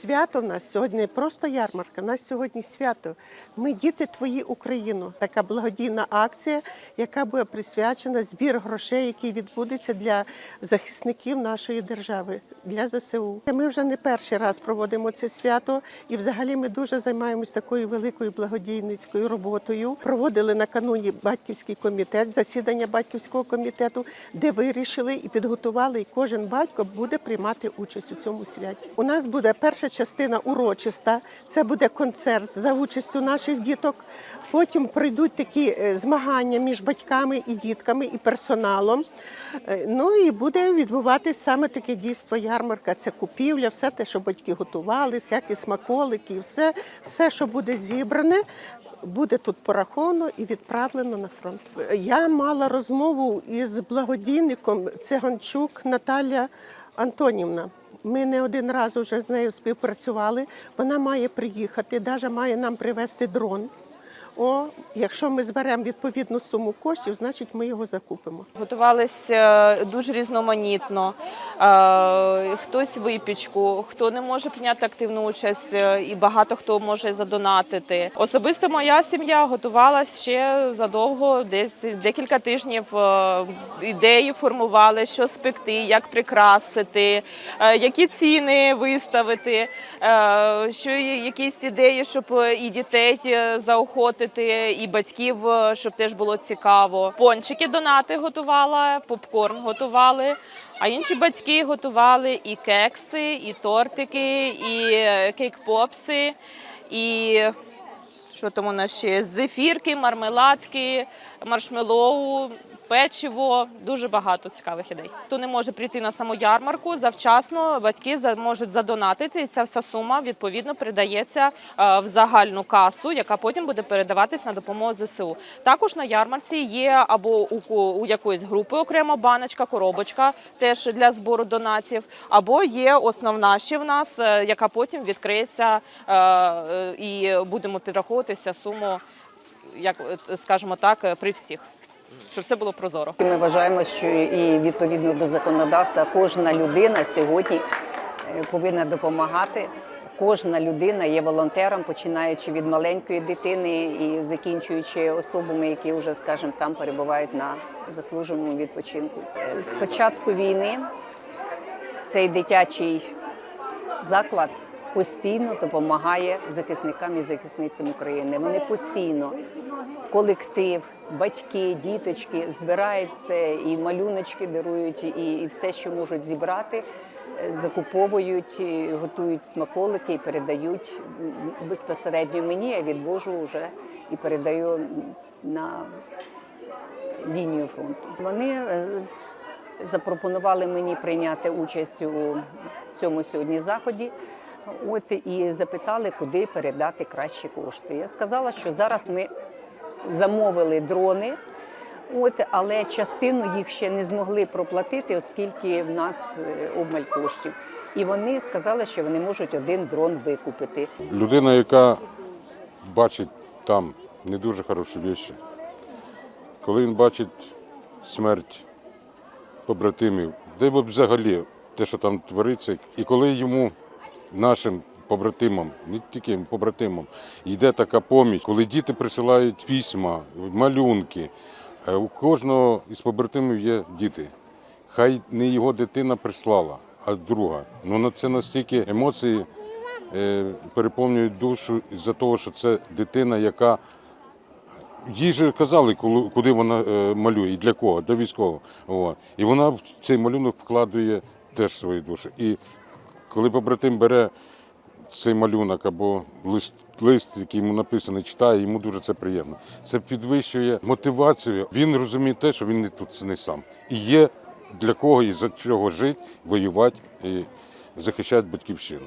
Свято в нас сьогодні не просто ярмарка, в нас сьогодні свято. Ми діти твої Україну. Така благодійна акція, яка буде присвячена збір грошей, який відбудеться для захисників нашої держави, для ЗСУ. Ми вже не перший раз проводимо це свято, і взагалі ми дуже займаємось такою великою благодійницькою роботою. Проводили накануні батьківський комітет, засідання батьківського комітету, де вирішили і підготували, і кожен батько буде приймати участь у цьому святі. У нас буде перша частина урочиста. Це буде концерт за участю наших діток. Потім пройдуть такі е, змагання між батьками і дітками, і персоналом. Е, Ну і буде відбуватись саме таке дійство ярмарка. Це купівля, все те, що батьки готували, всякі смаколики, все, все, що буде зібране. Буде тут пораховано і відправлено на фронт. Я мала розмову із благодійником Циганчук Наталя Антонівна. Ми не один раз вже з нею співпрацювали. Вона має приїхати, навіть має нам привезти дрон. О, якщо ми зберемо відповідну суму коштів, значить ми його закупимо. Готувалися дуже різноманітно. Е, Хтось випічку, хто не може прийняти активну участь, е, і багато хто може задонатити. Особисто моя сім'я готувалася ще задовго, десь декілька тижнів. е, Ідеї формували, що спекти, як прикрасити, е, які ціни виставити, е, що якісь ідеї, щоб і дітей е, заохотити, і батьків, е, щоб теж було цікаво. Пончики донати готувала, попкорн готували. А інші батьки готували і кекси, і тортики, і е, кейк-попси, і що там у нас ще зефірки, мармеладки, маршмеллоу, печиво. Дуже багато цікавих ідей. Хто не може прийти на саму ярмарку, завчасно батьки можуть задонатити. І ця вся сума відповідно передається е, в загальну касу, яка потім буде передаватись на допомогу ЗСУ. Також на ярмарці є або у, якоїсь групи окремо баночка, коробочка теж для збору донатів, або є основна ще в нас, е, яка потім відкриється е, і будемо підраховуватися суму, як скажімо так, при всіх, щоб все було прозоро. Ми вважаємо, що і відповідно до законодавства кожна людина сьогодні е, повинна допомагати. Кожна людина є волонтером, починаючи від маленької дитини і закінчуючи особами, які вже, скажімо, там перебувають на заслуженому відпочинку. Е, З початку війни цей дитячий заклад постійно допомагає захисникам і захисницям України. Вони постійно колектив, батьки, діточки збирають це і малюночки дарують, і, і все, що можуть зібрати, е, закуповують, готують смаколики і передають безпосередньо мені. Я відвожу вже і передаю на лінію фронту. Вони е, запропонували мені прийняти участь у цьому сьогодні заході. От і запитали, куди передати кращі кошти. Я сказала, що зараз ми замовили дрони, от, але частину їх ще не змогли проплатити, оскільки в нас е, обмаль коштів. І вони сказали, що вони можуть один дрон викупити. Людина, яка бачить там не дуже хороші речі, коли він бачить смерть побратимів, де взагалі те, що там твориться, і коли йому, нашим побратимам, не тільки побратимам, йде така поміч, коли діти присилають письма, малюнки, е, у кожного із побратимів є діти. Хай не його дитина прислала, а друга. Ну на це настільки емоції е, переповнюють душу із-за того, що це дитина, яка їй же казали, куди вона е, малює і для кого, для військового. І вона в цей малюнок вкладує теж свою душу. І коли побратим бере цей малюнок або лист, лист, який йому написаний, читає, йому дуже це приємно. Це підвищує мотивацію. Він розуміє те, що він не тут не сам. І є для кого і за чого жити, воювати і захищати батьківщину.